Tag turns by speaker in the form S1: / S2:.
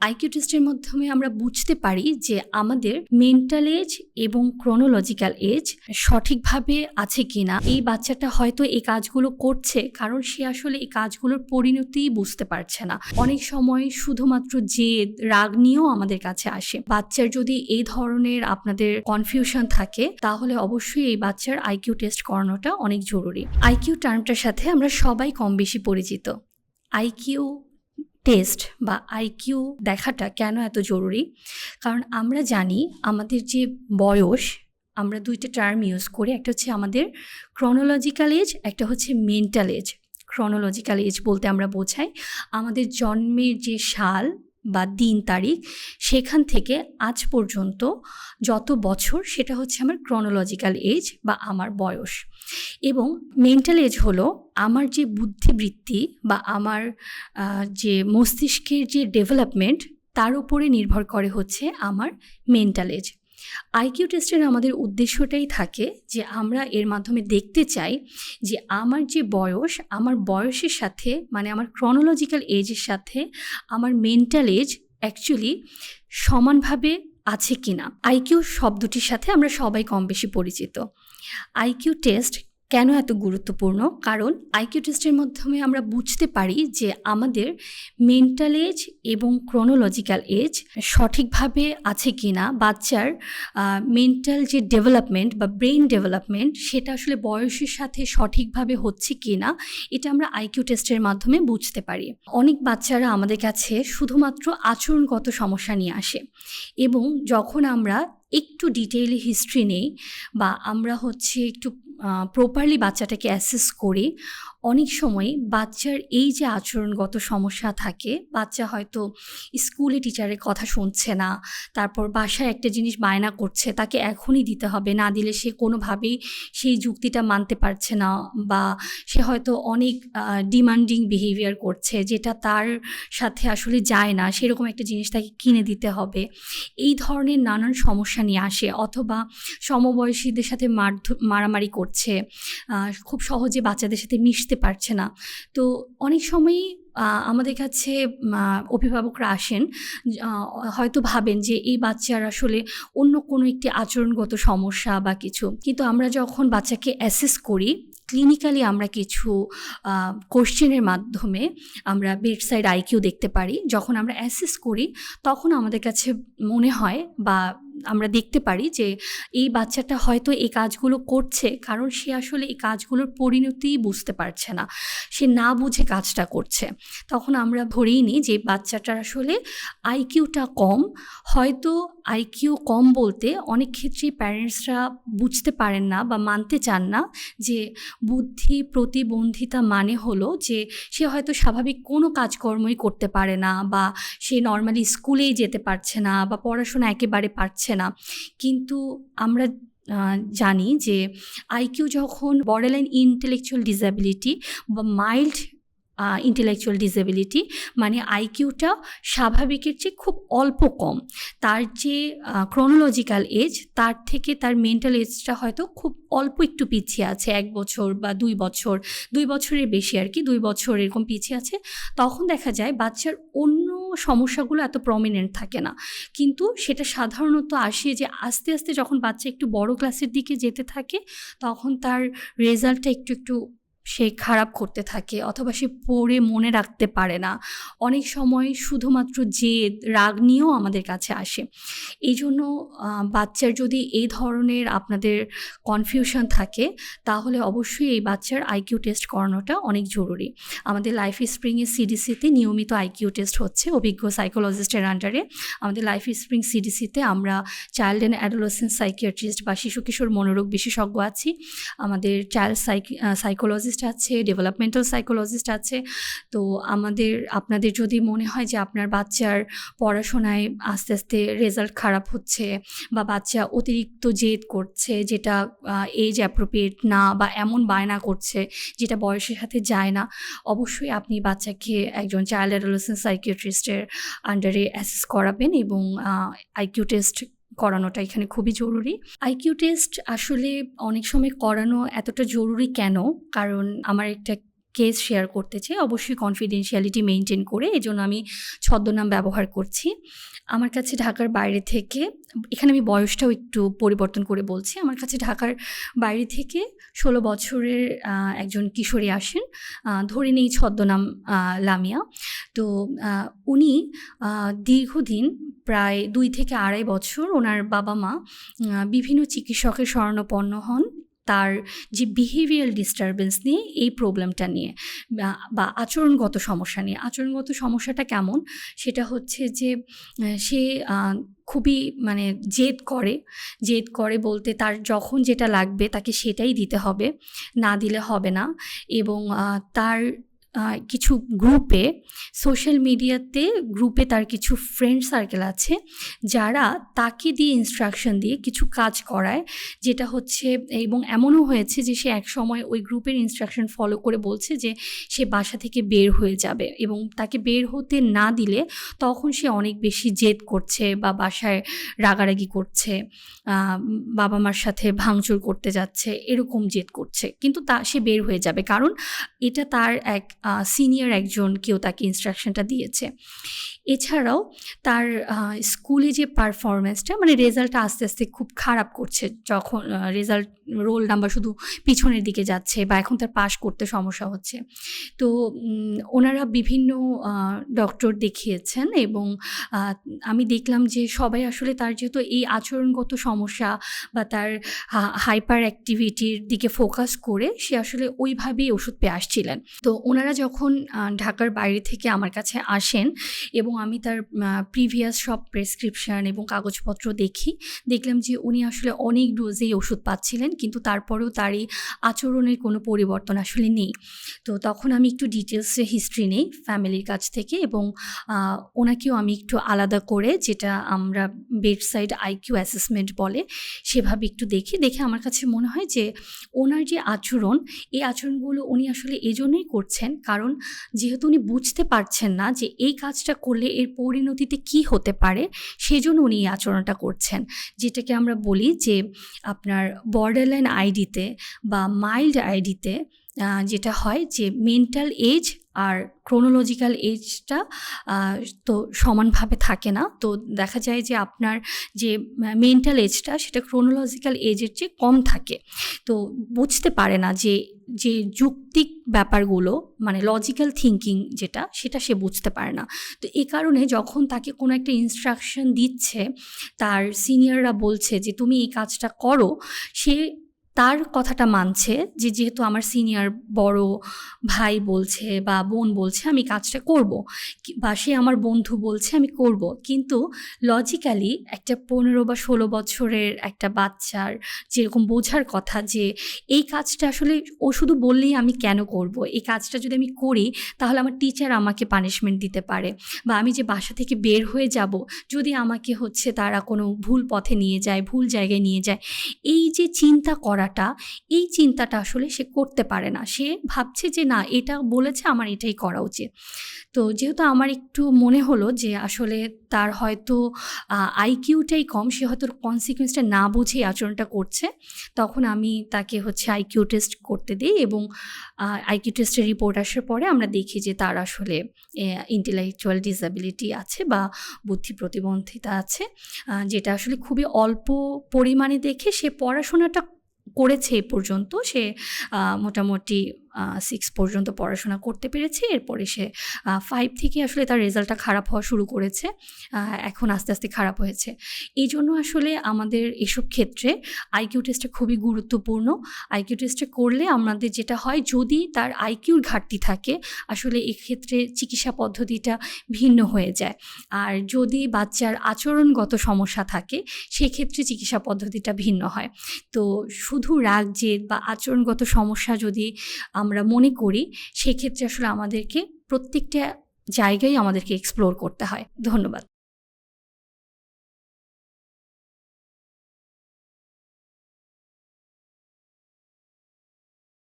S1: IQ টেস্টের মাধ্যমে আমরা বুঝতে পারি যে আমাদের মেন্টাল এজ এবং ক্রোনোলজিক্যাল এজ সঠিকভাবে আছে কিনা। এই বাচ্চাটা হয়তো এই কাজগুলো করছে, কারণ সে আসলে এই কাজগুলোর পরিণতি বুঝতে পারছে না। অনেক সময় শুধুমাত্র জেদ, রাগ নিয়েও আমাদের কাছে আসে। বাচ্চার যদি এই ধরনের আপনাদের কনফিউশন থাকে, তাহলে অবশ্যই এই বাচ্চার আইকিউ টেস্ট করানোটা অনেক জরুরি। আইকিউ টার্মটার সাথে আমরা সবাই কম বেশি পরিচিত। আইকিউ টেস্ট বা আইকিউ দেখাটা কেন এত জরুরি? কারণ আমরা জানি আমাদের যে বয়স, আমরা দুইটা টার্ম ইউজ করি, একটা হচ্ছে আমাদের ক্রনোলজিক্যাল এজ একটা হচ্ছে মেন্টাল এজ ক্রনোলজিক্যাল এজ বলতে আমরা বোঝাই আমাদের জন্মের যে সাল বা দিন তারিখ, সেখান থেকে আজ পর্যন্ত যত বছর সেটা হচ্ছে আমার ক্রনোলজিক্যাল এজ বা আমার বয়স। এবং মেন্টাল এজ হলো আমার যে বুদ্ধিবৃত্তি বা আমার যে মস্তিষ্কের যে ডেভেলপমেন্ট তার উপরে নির্ভর করে হচ্ছে আমার মেন্টাল এজ আইকিউ টেস্টের আমাদের উদ্দেশ্যটাই থাকে যে আমরা এর মাধ্যমে দেখতে চাই যে আমার যে বয়স, আমার বয়সের সাথে মানে আমার ক্রনোলজিক্যাল এজের সাথে আমার মেন্টাল এজ অ্যাকচুয়ালি সমানভাবে আছে কিনা। আইকিউ শব্দটির সাথে আমরা সবাই কম বেশি পরিচিত আইকিউ টেস্ট কেন এত গুরুত্বপূর্ণ? কারণ আইকিউ টেস্টের মাধ্যমে আমরা বুঝতে পারি যে আমাদের মেন্টাল এজ এবং ক্রোনোলজিক্যাল এজ সঠিকভাবে আছে কিনা। বাচ্চার মেন্টাল যে ডেভেলপমেন্ট বা ব্রেন ডেভেলপমেন্ট সেটা আসলে বয়সের সাথে সঠিকভাবে হচ্ছে কিনা, এটা আমরা আইকিউ টেস্টের মাধ্যমে বুঝতে পারি। অনেক বাচ্চারা আমাদের কাছে শুধুমাত্র আচরণগত সমস্যা নিয়ে আসে এবং যখন আমরা একটু ডিটেইলি হিস্ট্রি নেই বা আমরা হচ্ছে একটু প্রপারলি বাচ্চাটাকে অ্যাসেস করি। অনেক সময় বাচ্চার এই যে আচরণগত সমস্যা থাকে, বাচ্চা হয়তো স্কুলে টিচারের কথা শুনছে না, তারপর বাসায় একটা জিনিস বায়না করছে, তাকে এখনই দিতে হবে। না দিলে সে কোনোভাবেই সেই যুক্তিটা মানতে পারছে না বা সে হয়তো অনেক ডিমান্ডিং বিহেভিয়ার করছে যেটা তার সাথে আসলে যায় না। সেরকম একটা জিনিস তাকে কিনে দিতে হবে। এই ধরনের নানান সমস্যা নিয়ে আসে অথবা সমবয়সীদের সাথে মারামারি করছে খুব সহজে বাচ্চাদের সাথে মিশতে পারছে না। তো অনেক সময়ই আমাদের কাছে অভিভাবকরা আসেন হয়তো ভাবেন যে এই বাচ্চার আসলে অন্য কোনো একটি আচরণগত সমস্যা বা কিছু। কিন্তু আমরা যখন বাচ্চাকে অ্যাসেস করি ক্লিনিক্যালি আমরা কিছু কোশ্চেনের মাধ্যমে আমরা বেডসাইড আইকিউ দেখতে পারি। যখন আমরা অ্যাসেস করি, তখন আমাদের কাছে মনে হয় বা আমরা দেখতে পারি যে এই বাচ্চাটা হয়তো এই কাজগুলো করছে, কারণ সে আসলে এই কাজগুলোর পরিণতি বুঝতে পারছে না। সে না বুঝে কাজটা করছে। তখন আমরা ধরেই নিই যে বাচ্চাটার আসলে আইকিউটা কম হয়তো আইকিউ কম বলতে অনেক ক্ষেত্রেই প্যারেন্টসরা বুঝতে পারেন না বা মানতে চান না যে বুদ্ধি প্রতিবন্ধিতা মানে হলো যে সে হয়তো স্বাভাবিক কোনো কাজকর্মই করতে পারে না বা সে নর্মালি স্কুলেই যেতে পারছে না বা পড়াশোনা একেবারে পারছে না। কিন্তু আমরা জানি যে আইকিউ যখন বর্ডারলাইন ইন্টেলেকচুয়াল ডিসেবিলিটি বা মাইল্ড ইন্টেলেকচুয়াল ডিসেবিলিটি মানে আইকিউটা স্বাভাবিকের চেয়ে খুব অল্প কম। তার যে ক্রোনোলজিক্যাল এজ তার থেকে তার মেন্টাল এজটা হয়তো খুব অল্প একটু পিছিয়ে আছে, এক বছর বা দুই বছর, দুই বছরের বেশি আর কি, দুই বছর এরকম পিছিয়ে আছে। তখন দেখা যায় বাচ্চার অন্য সমস্যাগুলো এত প্রমিনেন্ট থাকে না। কিন্তু সেটা সাধারণত আসে যে, আস্তে আস্তে যখন বাচ্চা একটু বড় ক্লাসের দিকে যেতে থাকে, তখন তার রেজাল্টটা একটু একটু সে খারাপ করতে থাকে অথবা সে পড়ে মনে রাখতে পারে না। অনেক সময় শুধুমাত্র জেদ, রাগ নিয়েও আমাদের কাছে আসে। এই জন্য বাচ্চার যদি এই ধরনের আপনাদের কনফিউশন থাকে, তাহলে অবশ্যই এই বাচ্চার আইকিউ টেস্ট করানোটা অনেক জরুরি। আমাদের লাইফ স্প্রিংয়ের সিডিসিতে নিয়মিত আইকিউ টেস্ট হচ্ছে অভিজ্ঞ সাইকোলজিস্টের আন্ডারে আমাদের লাইফ স্প্রিং সিডিসিতে আমরা চাইল্ড অ্যান্ড অ্যাডোলসেন্ট সাইকিয়াট্রিস্ট বা শিশু কিশোর মনোরোগ বিশেষজ্ঞ আছি। আমাদের চাইল্ড সাইকোলজিস্ট আছে ডেভেলপমেন্টাল সাইকোলজিস্ট আছে। তো আমাদের, আপনাদের যদি মনে হয় যে আপনার বাচ্চার পড়াশোনায় আস্তে আস্তে রেজাল্ট খারাপ হচ্ছে বা বাচ্চা অতিরিক্ত জেদ করছে, যেটা এজ অ্যাপ্রোপ্রিয়েট না বা এমন বায়না করছে, যেটা বয়সের সাথে যায় না, অবশ্যই আপনি বাচ্চাকে একজন চাইল্ড অ্যাডোলেসেন্ট সাইকিয়াট্রিস্টের আন্ডারে অ্যাসেস করাবেন এবং আইকিউ টেস্ট করানোটা এখানে খুবই জরুরি। আইকিউ টেস্ট আসলে অনেক সময় করানো এতটা জরুরি কেন? কারণ আমার একটা কেস শেয়ার করতে চাই। অবশ্যই কনফিডেন্সিয়ালিটি মেনটেন করে এজন্য আমি ছদ্মনাম ব্যবহার করছি। আমার কাছে ঢাকার বাইরে থেকে, এখানে আমি বয়সটাও একটু পরিবর্তন করে বলছি, আমার কাছে ঢাকার বাইরে থেকে ষোলো বছরের একজন কিশোরী আসেন ধরে নেই ছদ্মনাম লামিয়া। তো উনি দীর্ঘদিন প্রায় দুই থেকে আড়াই বছর ওনার বাবা মা বিভিন্ন চিকিৎসকের শরণাপন্ন হন তার যে বিহেভিয়ার ডিস্টারবেন্স নিয়ে এই প্রবলেমটা নিয়ে, বা- আচরণগত সমস্যা নিয়ে। আচরণগত সমস্যাটা কেমন? সেটা হচ্ছে যে সে খুবই মানে জেদ করে। জেদ করে বলতে তার যখন যেটা লাগবে তাকে সেটাই দিতে হবে। না দিলে হবে না। এবং তার কিছু গ্রুপে সোশ্যাল মিডিয়াতে গ্রুপে তার কিছু ফ্রেন্ড সার্কেল আছে, যারা তাকে দিয়ে ইনস্ট্রাকশন দিয়ে কিছু কাজ করায়, যেটা হচ্ছে, এবং এমনও হয়েছে যে সে এক সময় ওই গ্রুপের ইনস্ট্রাকশন ফলো করে বলছে যে সে বাসা থেকে বের হয়ে যাবে, এবং তাকে বের হতে না দিলে তখন সে অনেক বেশি জেদ করছে বা বাসায় রাগারাগি করছে বাবা মার সাথে ভাঙচুর করতে যাচ্ছে, এরকম জেদ করছে, কিন্তু তা, সে বের হয়ে যাবে। কারণ এটা তার এক সিনিয়র একজন কেউ তাকে ইনস্ট্রাকশনটা দিয়েছে। এছাড়াও তার স্কুলে যে পারফরমেন্সটা মানে রেজাল্টটা আস্তে আস্তে খুব খারাপ করছে যখন রেজাল্ট রোল নাম্বার শুধু পিছনের দিকে যাচ্ছে বা এখন তার পাশ করতে সমস্যা হচ্ছে। তো ওনারা বিভিন্ন ডক্টর দেখিয়েছেন এবং আমি দেখলাম যে সবাই আসলে তার যেহেতু এই আচরণগত সমস্যা বা তার হাইপার অ্যাক্টিভিটির দিকে ফোকাস করে সে আসলে ওইভাবেই ওষুধ পেয়ে আসছিলেন। তো ওনারা যখন ঢাকার বাইরে থেকে আমার কাছে আসেন এবং আমি তার প্রিভিয়াস সব প্রেসক্রিপশন এবং কাগজপত্র দেখি, দেখলাম যে উনি আসলে অনেক ডোজেই ওষুধ পাচ্ছিলেন, কিন্তু তারপরেও তার এই আচরণের কোনো পরিবর্তন আসলে নেই। তো তখন আমি একটু ডিটেলসে হিস্ট্রি নেই ফ্যামিলির কাছ থেকে এবং ওনাকেও আমি একটু আলাদা করে যেটা আমরা বেডসাইড আইকিউ অ্যাসেসমেন্ট বলে সেভাবে একটু দেখি, দেখে আমার কাছে মনে হয় যে ওনার যে আচরণ, এই আচরণগুলো উনি আসলে এজন্যই করছেন কারণ যেহেতু উনি বুঝতে পারছেন না যে এই কাজটা করলে এর পরিণতিতে কি হতে পারে, সেজন্য উনি এই আচরণটা করছেন। যেটাকে আমরা বলি যে আপনার বর্ডারলাইন আইডিতে বা মাইল্ড আইডিতে যেটা হয় যে মেন্টাল এজ আর ক্রোনোলজিক্যাল এজটা তো সমানভাবে থাকে না। তো দেখা যায় যে আপনার যে মেন্টাল এজটা সেটা ক্রোনোলজিক্যাল এজের চেয়ে কম থাকে। তো বুঝতে পারে না যে যে যুক্তিক ব্যাপারগুলো মানে লজিক্যাল থিঙ্কিং যেটা, সেটা সে বুঝতে পারে না। তো এ কারণে যখন তাকে কোনো একটা ইনস্ট্রাকশন দিচ্ছে, তার সিনিয়ররা বলছে যে, তুমি এই কাজটা করো। সে তার কথাটা মানছে যে যেহেতু আমার সিনিয়র বড় ভাই বলছে বা বোন বলছে, আমি কাজটা করব। বা সে আমার বন্ধু বলছে, আমি করব। কিন্তু লজিক্যালি একটা পনেরো বা ষোলো বছরের একটা বাচ্চার যেরকম বোঝার কথা যে এই কাজটা আসলে ও শুধু বললেই আমি কেন করব? এই কাজটা যদি আমি করি, তাহলে আমার টিচার আমাকে পানিশমেন্ট দিতে পারে। বা আমি যে বাসা থেকে বের হয়ে যাব, যদি আমাকে হচ্ছে তারা কোনো ভুল পথে নিয়ে যায়, ভুল জায়গায় নিয়ে যায়, এই যে চিন্তা করাটা, এই চিন্তাটা আসলে সে করতে পারে না। সে ভাবছে যে, না, এটা বলেছে, আমার এটাই করা উচিত। তো যেহেতু আমার একটু মনে হলো যে, আসলে তার হয়তো আইকিউটাই কম, সে হয়তো কনসিকুয়েন্সটা না বুঝেই আচরণটা করছে, তখন আমি তাকে হচ্ছে আইকিউ টেস্ট করতে দিই এবং আইকিউ টেস্টের রিপোর্ট আসার পরে আমরা দেখি যে, তার আসলে ইন্টেলেকচুয়াল ডিসএবিলিটি আছে বা বুদ্ধি প্রতিবন্ধিতা আছে যেটা আসলে খুবই অল্প পরিমাণে দেখে সে পড়াশোনাটা করেছে এ পর্যন্ত সে মোটামুটি সিক্স পর্যন্ত পড়াশোনা করতে পেরেছে। এরপরে সে ফাইভ থেকে আসলে তার রেজাল্টটা খারাপ হওয়া শুরু করেছে। এখন আস্তে আস্তে খারাপ হয়েছে। এই জন্য আসলে আমাদের এসব ক্ষেত্রে আইকিউ টেস্টটা খুবই গুরুত্বপূর্ণ। আইকিউ টেস্টটা করলে আমাদের যেটা হয়, যদি তার আইকিউর ঘাটতি থাকে, আসলে এক্ষেত্রে চিকিৎসা পদ্ধতিটা ভিন্ন হয়ে যায়। আর যদি বাচ্চার আচরণগত সমস্যা থাকে, সেক্ষেত্রে চিকিৎসা পদ্ধতিটা ভিন্ন হয়। তো শুধু রাগ, জেদ বা আচরণগত সমস্যা যদি আমরা মনে করি সেক্ষেত্রে আসলে আমাদেরকে প্রত্যেকটা জায়গায় আমাদেরকে এক্সপ্লোর করতে হয়। ধন্যবাদ।